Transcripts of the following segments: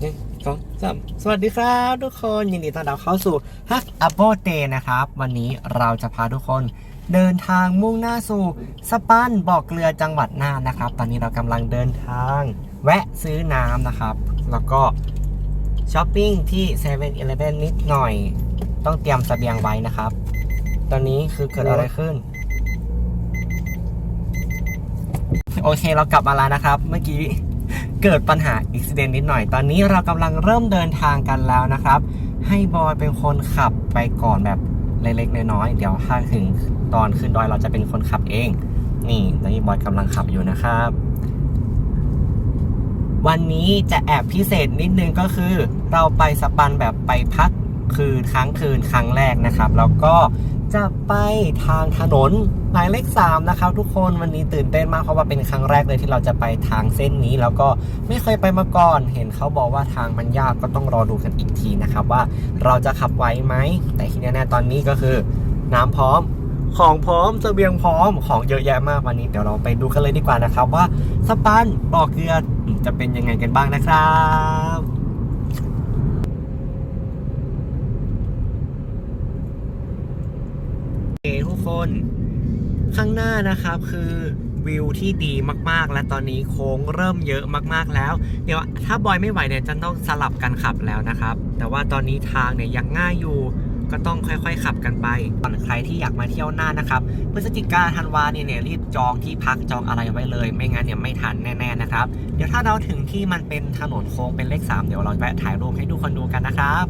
หนึ่งสองสามสวัสดีครับทุกคนยินดีต้อนรับเข้าสู่ฮักอัปโปเตนะครับ วันนี้เราจะพาทุกคน เดินทางมุ่งหน้าสู่สปันบ่อเกลือจังหวัดน่านนะครับ ตอนนี้เรากำลังเดินทาง แวะซื้อน้ำนะครับ แล้วก็ช้อปปิ้งที่7 e เ e ่ e อนิดหน่อย ต้องเตรียมสเสบียงไว้นะครับ ตอนนี้คือเกิดอะไรขึ้น โอเคเรากลับมาแล้วนะครับ เมื่อกี้ เกิดปัญหาอุบิเหตุนิดหน่อย ตอนนี้เรากำลังเริ่มเดินทางกันแล้วนะครับ ให้บอยเป็นคนขับไปก่อนแบบเล็กๆน้อยๆเดี๋ยวถ้าถึงตอนขึ้นดอยเราจะเป็นคนขับเอง นี่ตอนนี้บอยกำลังขับอยู่นะครับ วันนี้จะแอบพิเศษนิดนึงก็คือ เราไปสปันแบบไปพักคืนค้างคืนครั้งแรกนะครับ แล้วก็ จะไปทางถนนหมายเลข3นะครับทุกคนวันนี้ตื่นเต้นมากเพราะว่าเป็นครั้งแรกเลยที่เราจะไปทางเส้นนี้ แล้วก็ไม่เคยไปมาก่อน เห็นเขาบอกว่าทางมันยากก็ต้องรอดูกันอีกทีนะครับว่าเราจะขับไหวไหม แต่ที่แน่ๆตอนนี้ก็คือ น้ำพร้อมของพร้อมเสบียงพร้อมของเยอะแยะมากวันนี้เดี๋ยวเราไปดูกันเลยดีกว่านะครับ ว่าสปันบ่อเกลือจะเป็นยังไงกันบ้างนะครับโอเคทุกค น ข้างหน้านะครับคือวิวที่ดีมากๆ และตอนนี้โค้งเริ่มเยอะมากๆแล้ว เดี๋ยวถ้าบอยไม่ไหวเนี่ยจะต้องสลับกันขับแล้วนะครับ แต่ว่าตอนนี้ทางเนี่ยยังง่ายอยู่ก็ต้องค่อยๆ ขับกันไปส่วนใครที่อยากมาเที่ยวหน้านะครับ พฤศจิกาธันวาเนี่ยเนี่ยรีบจองที่พักจองอะไรไว้เลย ไม่งั้นเนี่ยไม่ทันแน่ๆนะครับ เดี๋ยวถ้าเราถึงที่มันเป็นถนนโค้งเป็นเลข 3 เดี๋ยวเราแวะถ่ายรูปให้ทุกคนดูกันนะครับ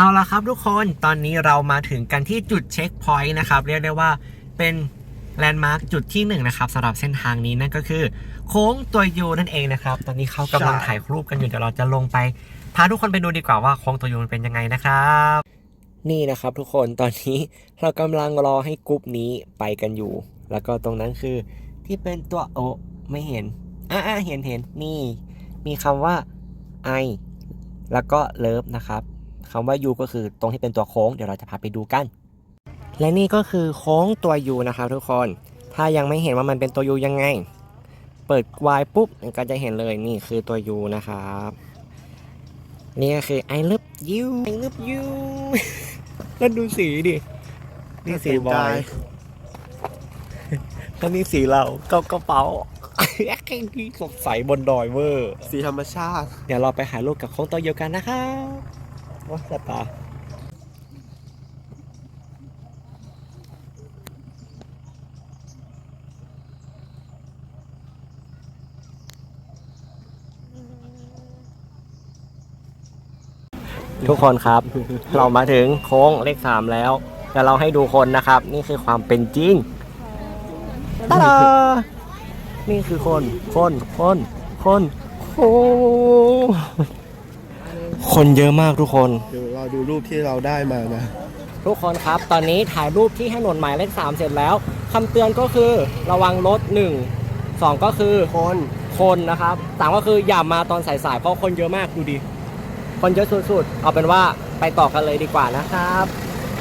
เอาละครับทุกคนตอนนี้เรามาถึงกันที่จุดเช็คพอยต์นะครับ เรียกได้ว่าเป็นแลนด์มาร์คจุดที่1นงนะครับสำหรับเส้นทางนี้นั่นก็คือ โค้งตัวยูนั่นเองนะครับ ตอนนี้เขากำลังถ่ายรูปกันอยู่เดี๋ยวเราจะลงไป พาทุกคนไปดูดีกว่าว่าโค้งตัวยูมันเป็นยังไงนะครับ นี่นะครับทุกคนตอนนี้เรากำลังรอให้กรุ๊ปนี้ไปกันอยู่ แล้วก็ตรงนั้นคือที่เป็นตัวโอไม่เห็นอ่าเห็นเห็นนี่ มีคำว่า I แล้วก็เลิฟนะครับ คำว่า U ก็คือตรงที่เป็นตัวโค้งเดี๋ยวเราจะพาไปดูกัน และนี่ก็คือโค้งตัว U นะครับทุกคน ถ้ายังไม่เห็นว่ามันเป็นตัว U ยังไง เปิด Y ปุ๊บมันก็จะเห็นเลยนี่คือตัว U นะครับนี่ก็คือ I love you I love you แล้วดูสีดิ นี่สีบอยแล้วนี่สีเราเกากระเป๋าแอคที่สดใสบนดอยเวอร์ สีธรรมชาติ เดี๋ยวเราไปหาลูกกับโค้งตัวเดียวกันนะครับ ว้าสตาทุกคนครับ เรามาถึงโค้งเลขสามแล้วเดี๋ยวเราให้ดูคนนะครับ นี่คือความเป็นจริงตาดานี่คือคน คน คน คนโอ้ คนเยอะมากทุกคน เดี๋ยวเราดูรูปที่เราได้มานะ ทุกคนครับ ตอนนี้ถ่ายรูปที่ถนนหมายเลขสามเสร็จแล้วคำเตือนก็คือระวังรถหนึ่งสองก็คือคนคนนะครับสามก็คืออย่ามาตอนสายๆเพราะคนเยอะมากดูดิคนเยอะสุดๆเอาเป็นว่าไปต่อกันเลยดีกว่านะครับ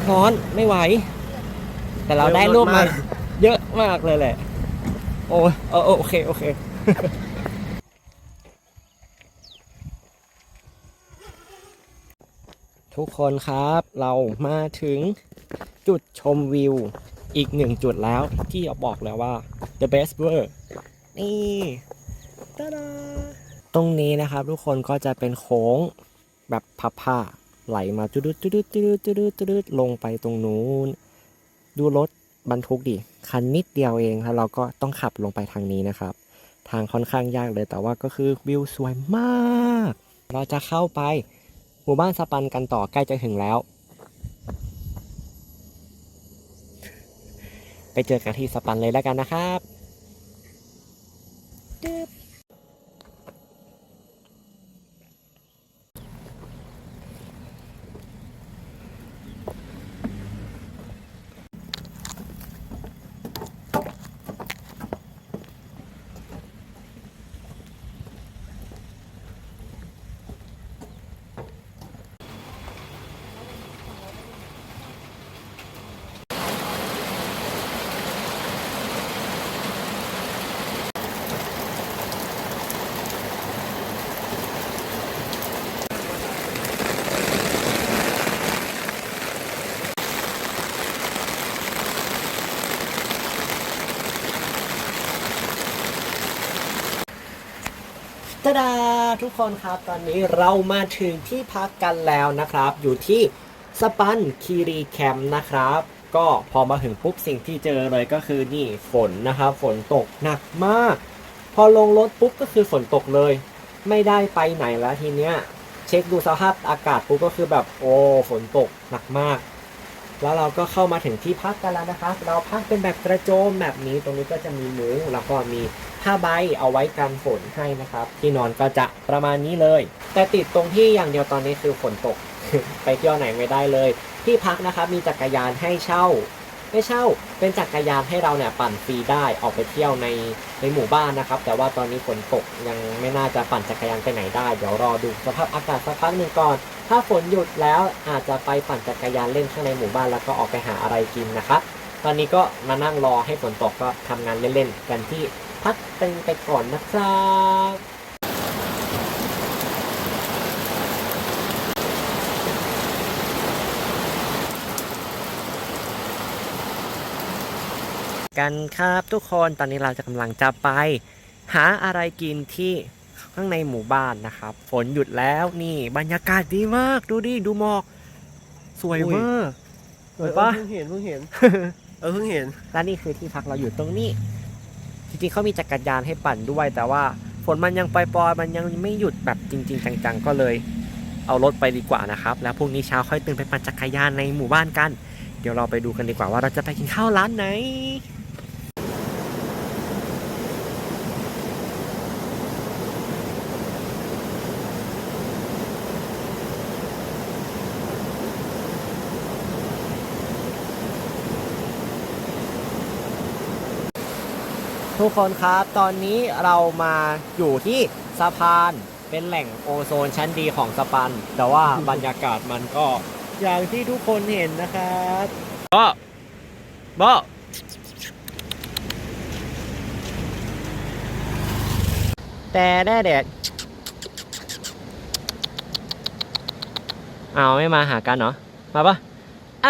ร้อนไม่ไหว แต่เราได้รูปมาเยอะมากเลยแหละ โอ้ยเออเออโอเคโอเค ทุกคนครับเรามาถึงจุดชมวิวอีกหนึ่งจุดแล้วที่เราบอกแล้วว่า the best w o r นี่ตาดาตรงนี้นะครับทุกคนก็จะเป็นโค้งแบบพับผ้าไหลมาจุดๆจุดจุดจุดจุดลงไปตรงนู้น ดูรถบรรทุกดิคันนิดเดียวเองแล้วเราก็ต้องขับลงไปทางนี้นะครับ ทางค่อนข้างยากเลยแต่ว่าก็คือวิวสวยมาก เราจะเข้าไป มู่บ้านสปันกันต่อใกล้จะถึงแล้ว ไปเจอกันที่สปันเลยแล้วกันนะครับาดาทุกคนครับตอนนี้เรามาถึงที่พักกันแล้วนะครับ อยู่ที่สปันคีรีแคมป์นะครับ ก็พอมาถึงปุ๊บสิ่งที่เจอเลยก็คือนี่ฝนนะครับฝนตกหนักมาก พอลงรถปุ๊บก็คือฝนตกเลย ไม่ได้ไปไหนแล้วทีเนี้ย เช็คดูสภาพอากาศปุ๊บก็คือแบบโอ้ฝนตกหนักมาก แล้วเราก็เข้ามาถึงที่พักกันแล้วนะคะ เราพักเป็นแบบกระโจมแบบนี้ตรงนี้ก็จะมีมุ้งแล้วก็มีผ้าใบเอาไว้กันฝนให้นะครับ ที่นอนก็จะประมาณนี้เลย แต่ติดตรงที่อย่างเดียวตอนนี้คือฝนตก ไปเที่ยวไหนไม่ได้เลย ที่พักนะครับมีจักรยานให้เช่า ไม่เช่าเป็นจักรยานให้เราเนี่ยปั่นฟรีได้ออกไปเที่ยวในในหมู่บ้านนะครับ แต่ว่าตอนนี้ฝนตกยังไม่น่าจะปั่นจักรยานไปไหนได้ เดี๋ยวรอดูสภาพอากาศสักพักหนึ่งก่อน ถ้าฝนหยุดแล้วอาจจะไปปั่นจักรยานเล่นข้างในหมู่บ้านแล้วก็ออกไปหาอะไรกินนะครับตอนนี้ก็มานั่งรอให้ฝนตกก็ทำงานเล่นๆกันที่พักเต็งไปก่อนนะครับ กันครับทุกคนตอนนี้เราจะกำลังจะไป หาอะไรกินที่ข้างในหมู่บ้านนะครับ ฝนหยุดแล้วนี่บรรยากาศดีมากดูดิดูหมอก สวยมากสวยปะเออเพิ่งเห็นเพิ่งเห็น เออเพิ่งเห็นและนี่คือที่พักเราอยู่ตรงนี้ จริงๆเขามีจักรยานให้ปั่นด้วย แต่ว่าฝนมันยังปล่อยๆมันยังไม่หยุดแบบจริง ๆ จังๆ ก็เลย เอารถไปดีกว่านะครับ แล้วพรุ่งนี้เช้าค่อยตื่นไปปั่นจักรยานในหมู่บ้านกัน เดี๋ยวเราไปดูกันดีกว่าว่าเราจะไปกินข้าวร้านไหน ทุกคนครับ ตอนนี้เรามาอยู่ที่สะพานเป็นแหล่งโอโซนชั้นดีของสปัน แต่ว่าบรรยากาศมันก็อย่างที่ทุกคนเห็นนะครับก็บอแต่แด่แดดเอาไม่มาหากันเหรอมาปะไอ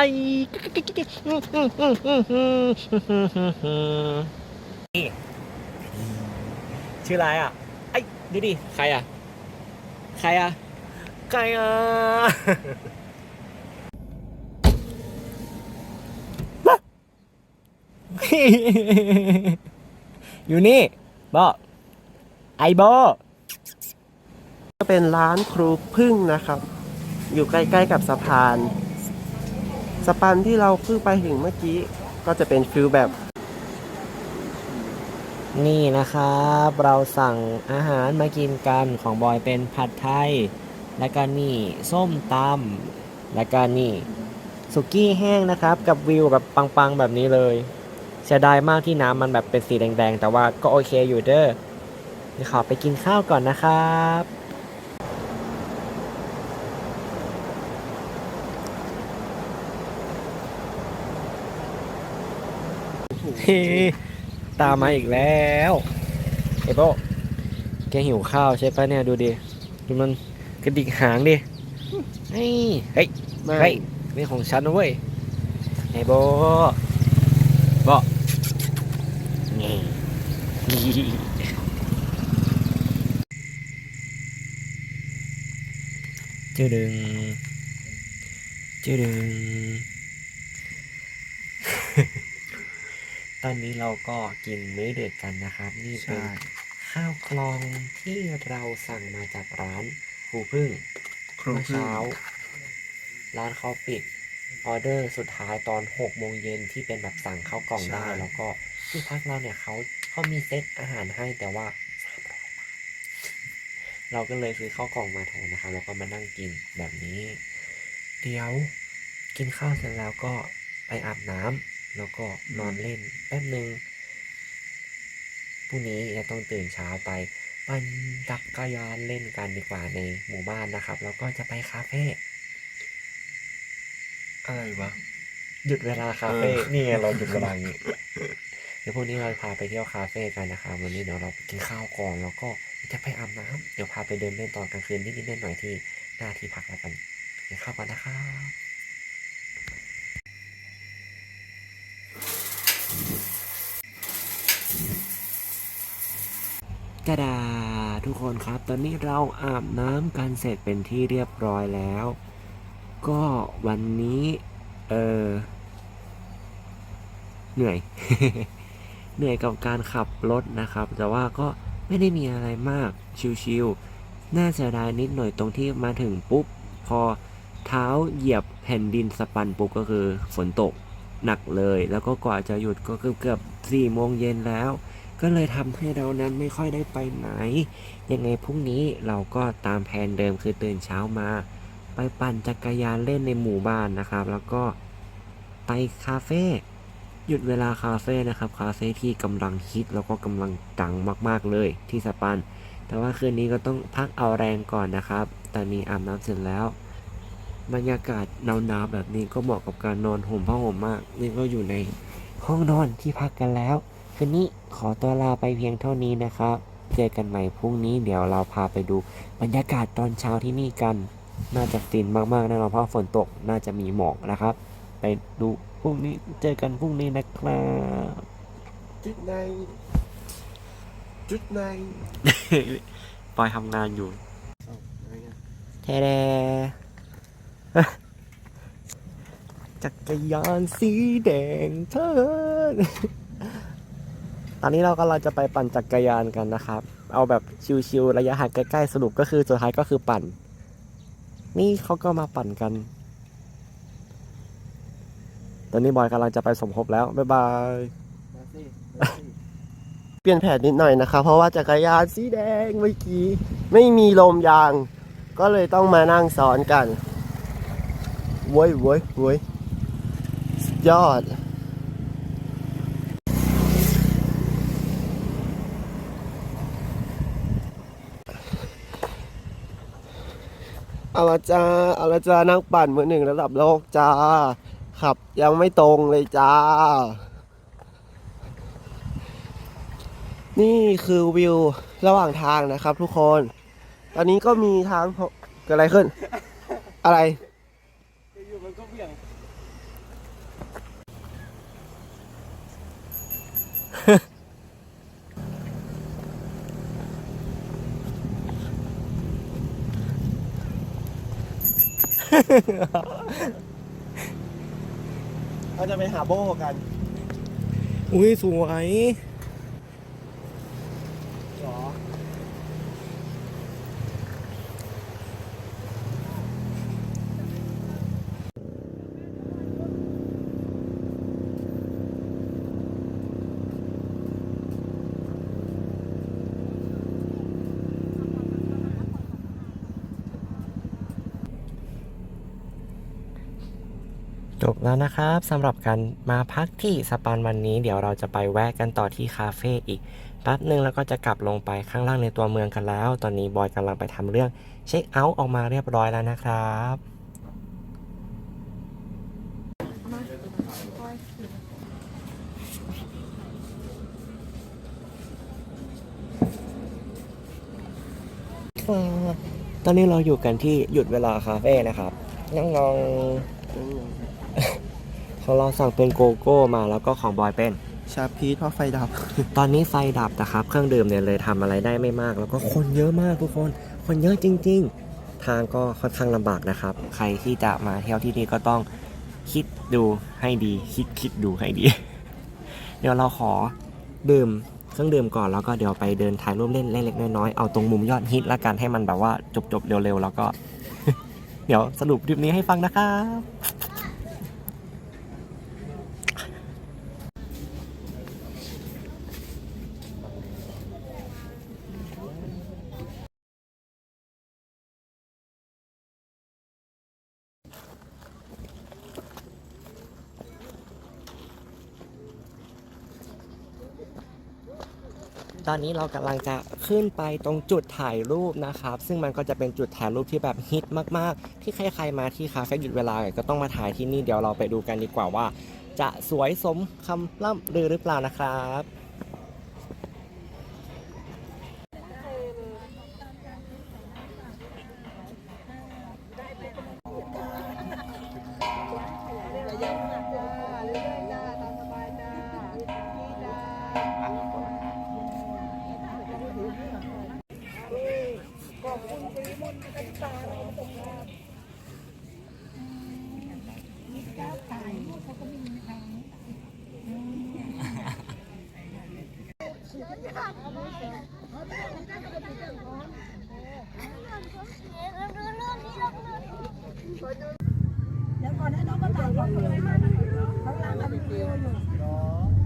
ชื่ออะไรอะ ไอ้ดูดิ ใครอะ ใครอะ ใครอะ อยู่นี่บอไอโบก็เป็นร้านครูพึ่งนะครับ อยู่ใกล้ๆกับสะพาน สะพานที่เราเพิ่งไปถึงเมื่อกี้ ก็จะเป็นฟิลแบบ นี่นะครับ เราสั่งอาหารมากินกันของบอยเป็นผัดไทย แล้วก็นี่ส้มตำแล้วก็นี่สุกี้แห้งนะครับ กับวิวแบบปังๆแบบนี้เลยเสียดายมากที่น้ำมันแบบเป็นสีแดงๆ แต่ว่าก็โอเคอยู่เด้อเดี๋ยวขอไปกินข้าวก่อนนะครับเฮ้ ตามมาอีกแล้วเอโบแกหิวข้าวใช่ปะเนี่ยดูดิดูมันกระดิกหางดิเฮ้ยเฮ้ยไม่เฮ้ยนี่ของฉันนะเว้ยไอโบโบนี่จืดึงจืดึง ตอนนี้เราก็กินมื้อเด็ดกันนะครับ นี่เป็นใช่ข้าวกลองที่เราสั่งมาจากร้านครูพึ่งครูเมื่อพึ่งเช้า ร้านเขาปิดออเดอร์สุดท้ายตอน6โมงเย็นที่เป็นแบบสั่งข้าวกล่องได้แล้วก็ที่พักเราเนี่ยเขาเขามีเซตอาหารให้แต่ว่า300บาทเราก็เลยซื้อข้าวกล่องมาแทนนะครับแล้วก็มานั่งกินแบบนี้ เดี๋ยวกินข้าวเสร็จแล้วก็ไปอาบน้ำ แล้วก็นอนเล่นแป๊บหนึ่งพรุ่งนี้จะต้องตื่นเช้าไปปั่นจักรยานเล่นกันดีกว่าในหมู่บ้านนะครับ แล้วก็จะไปคาเฟ่อะไรวะหยุดเวลาคาเฟ่เออนี่ไงเราหยุดเวลาอย่างนี้เดี๋ยวพรุ่งนี้เราพาไปเที่ยวคาเฟ่กันนะครับวันนี้เดี๋ยวเราไปกินข้าวก่อนแล้วก็จะไปอาบน้ำเดี๋ยวพาไปเดินเล่นตอนกลางคืนนิดๆหน่อยๆที่หน้าที่พักแล้วกันกินข้าวกันนะครับ ดาทุกคนครับ ตอนนี้เราอาบน้ำกันเสร็จเป็นที่เรียบร้อยแล้ว ก็วันนี้ เออเหนื่อย เหนื่อยกับการขับรถนะครับ แต่ว่าก็ไม่ได้มีอะไรมาก ชิวๆ น่าเสียดายนิดหน่อยตรงที่มาถึงปุ๊บ พอเท้าเหยียบแผ่นดินสปันปุ๊บก็คือฝนตกหนักเลย แล้วก็กว่าจะหยุดก็เกือบเกือบสี่โมงเย็นแล้ว ก็เลยทำให้เรานั้นไม่ค่อยได้ไปไหน ยังไงพรุ่งนี้เราก็ตามแผนเดิมคือตื่นเช้ามา ไปปั่นจักรยานเล่นในหมู่บ้านนะครับ แล้วก็ไปคาเฟ่หยุดเวลาคาเฟ่นะครับคาเฟ่ที่กำลังฮิตแล้วก็กำลังดังมากๆเลยที่สปัน แต่ว่าคืนนี้ก็ต้องพักเอาแรงก่อนนะครับ ตอนนี้อาบน้ำเสร็จแล้ว บรรยากาศหนาวๆแบบนี้ก็เหมาะกับการนอนห่มผ้าห่มมาก นี่ก็อยู่ในห้องนอนที่พักกันแล้ว คืนนี้ขอตัวลาไปเพียงเท่านี้นะครับ เจอกันใหม่พรุ่งนี้เดี๋ยวเราพาไปดูบรรยากาศตอนเช้าที่นี่กัน น่าจะฟินมากๆแน่นอนเพราะฝนตกน่าจะมีหมอกนะครับ ไปดูพรุ่งนี้เจอกันพรุ่งนี้นะครับจุดในจุดในปอยทำงานอยู่แท้แดจักรยานสีแดงเธอ ตอนนี้เรากำลังจะไปปั่นจักรยานกันนะครับ เอาแบบชิวๆระยะห่างใกล้ๆสรุปก็คือสุดท้ายก็คือปั่น นี่เขาก็มาปั่นกัน ตอนนี้บอยกำลังจะไปสมทบแล้ว บ๊ายบาย เปลี่ยนแผนนิดหน่อยนะคะ เพราะว่าจักรยานสีแดงเมื่อกี้ ไม่มีลมยาง ก็เลยต้องมานั่งซ้อนกันโว้ยโว้ยโว้ยยอด เอาละจ้าเอาละจ้านั่งปั่นมือหนึ่งระดับโลกจ้า ขับยังไม่ตรงเลยจ้า นี่คือวิวระหว่างทางนะครับทุกคน ตอนนี้ก็มีทางเกิดอะไรขึ้น อะไร อยู่มันก็เบี่ยง เราจะไปหาโบกัน อุ้ยสวย แล้วนะครับสำหรับการมาพักที่สปันวันนี้ เดี๋ยวเราจะไปแวะกันต่อที่คาเฟ่อีกแป๊บหนึ่งแล้วก็จะกลับลงไปข้างล่างในตัวเมืองกันแล้ว ตอนนี้บอยกำลังไปทำเรื่องเช็คเอาท์ออกมาเรียบร้อยแล้วนะครับตอนนี้เราอยู่กันที่หยุดเวลาคาเฟ่นะครับน้องๆ ของเราสั่งเป็นโกโก้มาแล้วก็ของบอยเป็น ชาพีทเพราะไฟดับ ตอนนี้ไฟดับนะครับ เครื่องดื่มเนี่ยเลยทำอะไรได้ไม่มาก แล้วก็คนเยอะมากทุกคน คนเยอะจริง ๆ ทางก็ค่อนข้างลำบากนะครับ ใครที่จะมาเที่ยวที่นี่ก็ต้องคิดดูให้ดี คิดคิดดูให้ดี เดี๋ยวเราขอดื่มเครื่องดื่มก่อนแล้วก็เดี๋ยวไปเดินถ่ายรูปเล่นเล็กๆน้อยๆเอาตรงมุมยอดฮิตละกันให้มันแบบว่าจบๆเร็วๆแล้วก็ เดี๋ยวสรุปคลิปนี้ให้ฟังนะครับ ตอนนี้เรากำลังจะขึ้นไปตรงจุดถ่ายรูปนะครับ ซึ่งมันก็จะเป็นจุดถ่ายรูปที่แบบฮิตมากๆ ที่ใครๆมาที่คาเฟ่หยุดเวลาก็ต้องมาถ่ายที่นี่เดี๋ยวเราไปดูกันดีกว่าว่า จะสวยสมคำล่ำลือหรือเปล่านะครับ แล้วก่อนให้น้องมาต่างก่อนเลยข้างล่างมันมีวิวอยู่